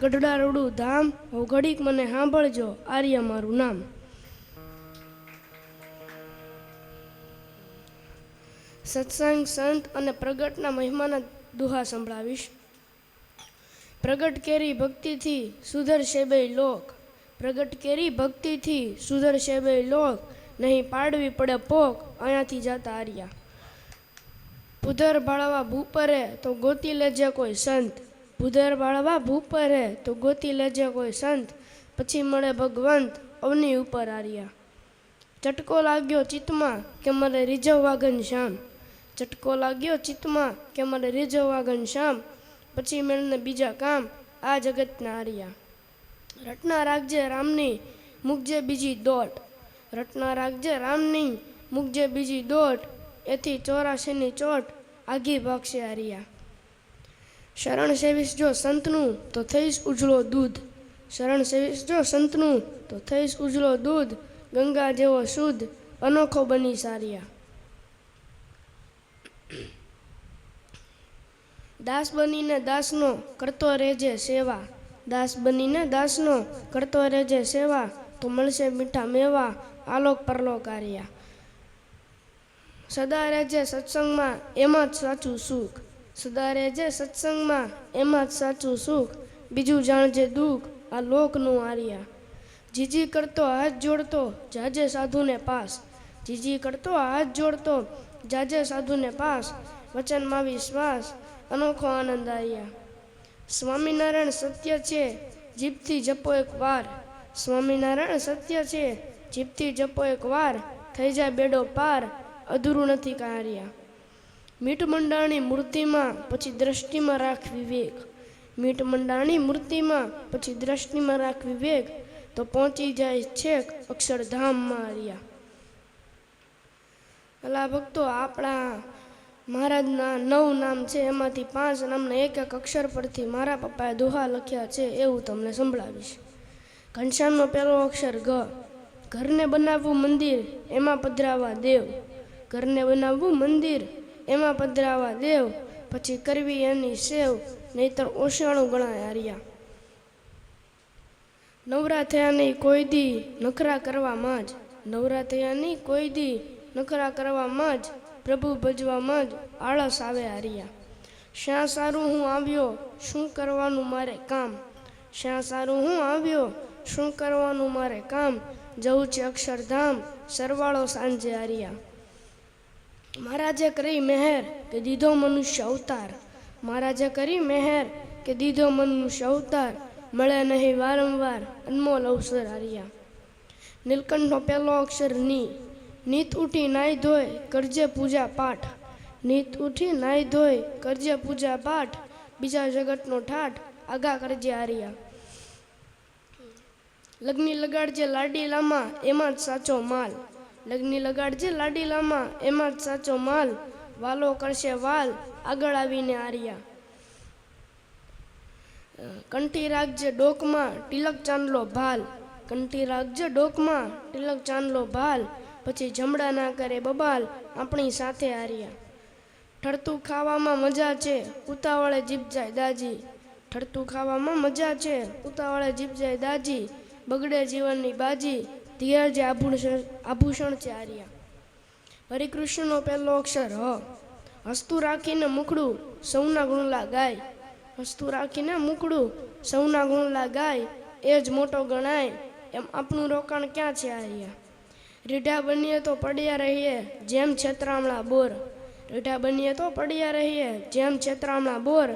ગઢડા રોડું ધામ હો ઘડીક મને સાંભળજો, આર્ય મારું નામ. સત્સંગ, સંત અને પ્રગટના મહિમાના દુહા સંભળાવીશ. પ્રગટ કેરી ભક્તિથી સુધરશે બે લોક. પ્રગટ કેરી ભક્તિથી સુધરશે બે લોક. નહીં પાડવી પડે પોક, અહીંયાથી જતા આર્યા. પુધર ભાળવા ભૂપરે તો ગોતી લેજે કોઈ સંત. પુધર બાળવા ભૂપરે તો ગોતી લેજે કોઈ સંત, પછી મળે ભગવંત, અવની ઉપર આર્યા. ચટકો લાગ્યો ચિત્તમાં કે મને રીઝવવા ઘનશ્યામ ચટકો લાગ્યો ચિત્તમાં કે મને રીઝવવા ઘનશ્યામ પછી મેળને બીજા કામ, આ જગતના આર્યા. રટના રાખજે રામની, મૂકજે બીજી દોટ. રટના રાખજે રામની, મૂકજે બીજી દોટ. એથી ચોરાશીની ચોટ આગી ભાગશે આર્યા. શરણ સેવીશ જો સંતનું, તો થઈશ ઉજળો દૂધ. શરણ સેવીશ જો સંતનું, તો થઈશ ઉજળો દૂધ. ગંગા જેવો શુદ્ધ, અનોખો બની સાર્યા. દાસ બનીને દાસનો કરતો રહેજે સેવા. દાસ બનીને દાસનો કરતો રહેજે સેવા, તો મળશે મીઠા મેવા, આલોક પરલો કાર્યા સદા રહેજે સત્સંગમાં, એમાં જ સાચું સુખ. સદા જે સત્સંગમાં એમાં જ સાચું સુખ, બીજું જાણજે દુઃખ, આ લોકનું આર્યા. જીજી કરતો હાથ જોડતો, જાજે સાધુને પાસ. જીજી કરતો હાથ જોડતો, જાજે સાધુને પાસ. વચનમાં વિશ્વાસ, અનોખો આનંદ આવ્યા સ્વામિનારાયણ સત્ય છે, જીભથી જપો એક વાર. સ્વામિનારાયણ સત્ય છે, જીભથી જપો એક વાર. થઈ જાય બેડો પાર, અધૂરું નથી કાર્યા મીઠ મંડાણી મૂર્તિમાં પછી દ્રષ્ટિમાં રાખ વિવેક. મીઠમંડાણી મૂર્તિમાં પછી દ્રષ્ટિમાં રાખ વિવેક. તો પહોંચી જાય છેક અક્ષરધામમાં આર્યા અલા ભક્તો, આપણા મહારાજના નવ નામ છે, એમાંથી પાંચ નામના એક એક અક્ષર પરથી મારા પપ્પાએ દોહા લખ્યા છે, એવું તમને સંભળાવીશ. ઘનશ્યામનો પહેલો અક્ષર ઘ ઘરને બનાવવું મંદિર, એમાં પધરાવા દેવ. ઘરને બનાવવું મંદિર એમાં પધરાવા દેવ, પછી કરવી એની સેવ, નહીતર ઓશાણું ગણાય હાર્યા. નવરા થયા નહીં કોઈ દી, નખરા કરવામાં જ. નવરા થયા નહીં કોઈ દી, નખરા કરવામાં જ. પ્રભુ ભજવામાં જ આળસ આવે હાર્યા. શ્યાં સારું હું આવ્યો, શું કરવાનું મારે કામ? શ્યાં સારું હું આવ્યો, શું કરવાનું મારે કામ? જવું છે અક્ષરધામ, સરવાળો સાંજે હાર્યા. મહારાજે કરી મહેર કે દીધો મનુષ્ય અવતાર. મહારાજે કરી મહેર કે દીધો મનુષ્ય અવતાર. મળે નહીં વારંવાર અનમોલ અવસર હાર્યા નીલકંઠનો પહેલો અક્ષરની. નીત ઉઠી નાઈ ધોય કરજે પૂજા પાઠ. નીત ઉઠી નાઈ ધોય કરજે પૂજા પાઠ. બીજા જગતનો ઠાઠ આગા કરજે હાર્યા લગ્ની લગાડજે લાડી લામા, એમાં જ સાચો માલ. લગ્ની લગાડજે લાડી લામાં, એમાં જ સાચો માલ. વાલો કરશે વાલ, આગળ આવીને આર્યા. કંઠી રાખજે ડોકમાં, તિલક ચાંદલો ભાલ. કંઠી રાખજે ડોકમાં, તિલક ચાંદલો ભાલ. પછી જમડા ના કરે બબાલ, આપણી સાથે આર્યા. ઠરતું ખાવામાં મજા છે, ઉતાવળે જીભ જાય દાજી. ઠરતું ખાવામાં મજા છે, ઉતાવળે જીભ જાય દાજી. બગડે જીવનની બાજી. ધીરજ જે આભૂષણ આભૂષણ છે આર્યા. હરિકૃષ્ણનો પહેલો અક્ષર હ. હસ્તું રાખીને મુખડું સૌના ગુણલા ગાય. હસતું રાખીને મુખડું સૌના ગુણલા ગાય. એ જ મોટો ગણાય. એમ આપણું રોકાણ ક્યાં છે આર્યા? રીઢા બનીએ તો પડ્યા રહીએ જેમ છેતરામણા બોર. રીઢા બનીએ તો પડ્યા રહીએ જેમ છેતરામણા બોર.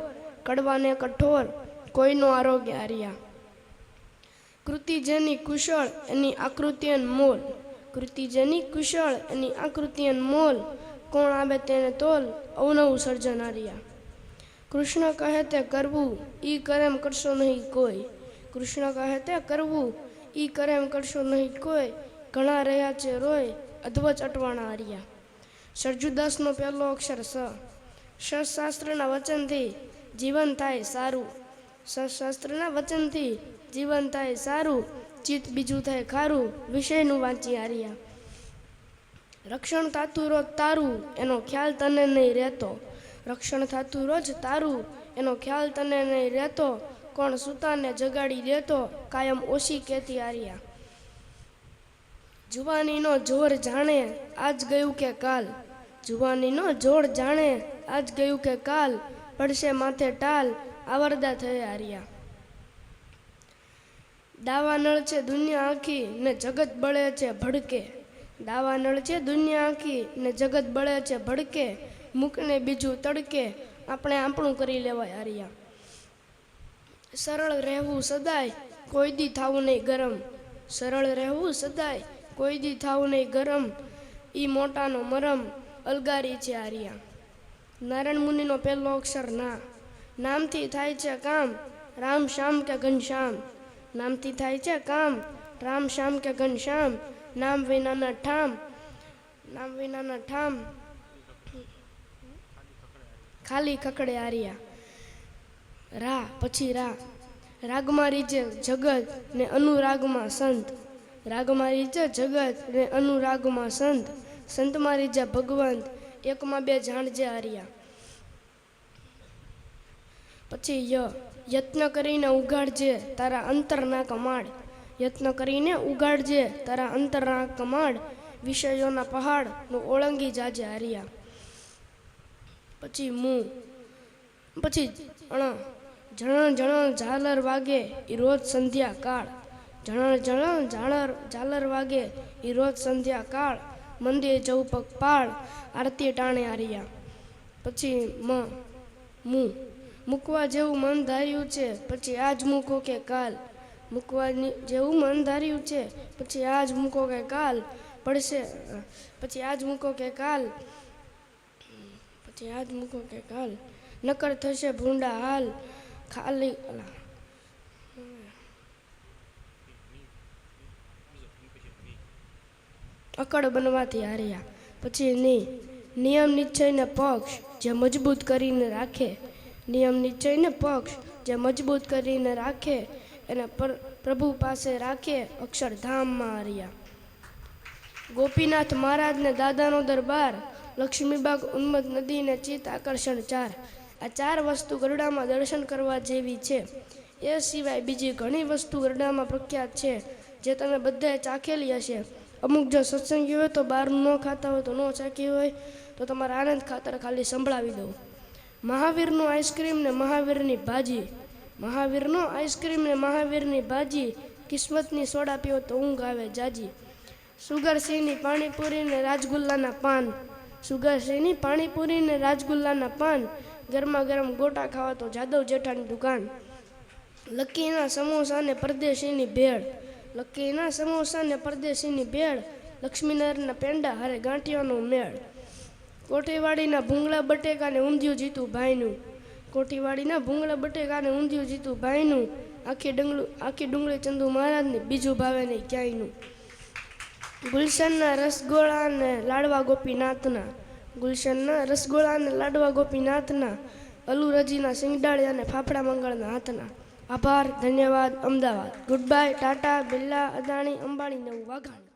કડવાને કઠોર, કોઈનો આરોગ્ય હાર્યા કૃતિ જેની કુશળ એની આકૃતિયન મોલ. કૃતિ જેની કુશળ એની આકૃતિયન મોલ. કોણ આવે તેને તોલ? અવનવું સર્જન હાર્યા કૃષ્ણ કહે તે કરવું, ઈ કરે એમ કરશો નહીં કોઈ. કૃષ્ણ કહે તે કરવું, ઈ કરે એમ કરશો નહીં કોઈ. ઘણા રહ્યા છે રોય અધવચ અટવાણા હાર્યા સરજુદાસનો પહેલો અક્ષર સ. શાસ્ત્રના વચનથી જીવન થાય સારું. શાસ્ત્રના વચનથી જીવન થાય સારું, ચિત્ત બીજું થાય ખારું, વિષયનું વાંચી હાર્યા. રક્ષણ થાતું રોજ તારું, એનો ખ્યાલ તને નહીં રહેતો. રક્ષણ થતું રોજ તારું, એનો ખ્યાલ તને નહીં રહેતો. કોણ સુતાને જગાડી દેતો, કાયમ ઓછી કહેતી હાર્યા. જુવાનીનો જોર જાણે, આજ ગયું કે કાલ. જુવાનીનો જોર જાણે, આજ ગયું કે કાલ. પડશે માથે ટાલ, આવરદા થયા આર્યા દાવા નળ છે દુનિયા આખી ને જગત બળે છે ભડકે. દાવા નળ છે દુનિયા આખી ને જગત બળે છે ભડકે. મૂકને બીજું તડકે. આપણે આપણું કરી લેવાય હરિયા સરળ રહેવું સદાય, કોઈ દી થાવું નહીં ગરમ. સરળ રહેવું સદાય, કોઈ દી થાવું નહીં ગરમ. ઈ મોટાનો મરમ અલગારી છે આર્યા. નારાયણ મુનિનો પહેલો અક્ષર ના. નામથી થાય છે કામ. રામ શ્યામ કે ઘનશ્યામ નામથી થાય છે કામ. રામ શ્યામ કે ઘનશ્યામ નામ વિનાના ઠામ. નામ વિનાના ઠામ. ખાલી ખકડે આર્યા. રા, પછી રા. રાગમાં રીજે જગત ને અનુરાગમાં સંત. રાગમાં રીજે જગત ને અનુરાગમાં સંત. સંતમાં રીજે ભગવંત. એકમાં બે જાણજે આર્યા. પછી ય. યત્ન કરીને ઉગાડજે, તારા અંતરના કમાડ. યત્ન કરીને ઉગાડજે, તારા અંતરના કમાડ. વિષયોના પહાડનું ઓળંગી જાજે હાર્યા. પછી મું, પછી અણ જણ જણ ઝાલર વાગે એ રોજ સંધ્યા કાળ. જણ જણ ઝાલર ઝાલર વાગે એ રોજ સંધ્યા કાળ. મંદિર જવું પગપાળ આરતી ટાણે હાર્યા. પછી મ, મું મૂકવા જેવું મન ધાર્યું છે, પછી આજ મૂકો કે કાલ. મૂકવા જેવું મન ધાર્યું છે, પછી આજ મૂકો કે કાલ. પડશે પછી આજ મૂકો કે કાલ. પછી આજ મૂકો કે કાલ. નકર થશે ભૂંડા હાલ. ખાલી. અકડ બનવાથી હાર્યા. પછી નહીં નિયમ નિશ્ચયને પક્ષ, જે મજબૂત કરીને રાખે. નિયમ નિશ્ચયને પક્ષ જે મજબૂત કરીને રાખે, એને પર, પ્રભુ પાસે રાખે અક્ષરધામમાં હાર્યા ગોપીનાથ મહારાજને દાદાનો દરબાર, લક્ષ્મીબાગ ઉન્મત નદીને ચિત્ત આકર્ષણ ચાર. આ ચાર વસ્તુ ગરડામાં દર્શન કરવા જેવી છે. એ સિવાય બીજી ઘણી વસ્તુ ગરડામાં પ્રખ્યાત છે, જે તમે બધાએ ચાખેલી હશે. અમુક જો સત્સંગી હોય તો બહાર ન ખાતા હોય, તો ન ચાખી હોય, તો તમારા આનંદ ખાતર ખાલી સંભળાવી દઉં. મહાવીરનું આઈસ્ક્રીમ ને મહાવીરની ભાજી મહાવીરનો આઈસ્ક્રીમ ને મહાવીરની ભાજી કિસ્મતની સોડા પીવો તો ઊંઘ આવે જાજી સુગરસિંહની પાણીપુરી ને રાજગુલ્લાના પાન સુગરસિંહની પાણીપુરી ને રાજગુલ્લાના પાન ગરમા ગરમ ગોટા ખાવા તો જાદવ જેઠાની દુકાન લક્કીના સમોસા ને પરદેશીની ભેળ લક્કીના સમોસા ને પરદેશીની ભેળ લક્ષ્મીનારાયણના પેંડા હારે ગાંઠિયાનો મેળ કોઠીવાડીના ભૂંગળા બટેકાને ઊંધિયું જીતું ભાઈનું. કોઠીવાડીના ભૂંગળા બટેકાને ઊંધિયું જીતું ભાઈનું. આખી ડુંગળું, આખી ડુંગળી ચંદુ મહારાજને, બીજું ભાવે નહીં ક્યાંયનું. ગુલશનના રસગોળા ને લાડવા ગોપીનાથના. ગુલશનના રસગોળા ને લાડવા ગોપીનાથના. અલુરજીના સિંગડાળિયા અને ફાફડા મંગળના હાથના. આભાર, ધન્યવાદ, અમદાવાદ. ગુડ બાય ટાટા, બિરલા, અદાણી, અંબાણી, નવું વાઘાણી.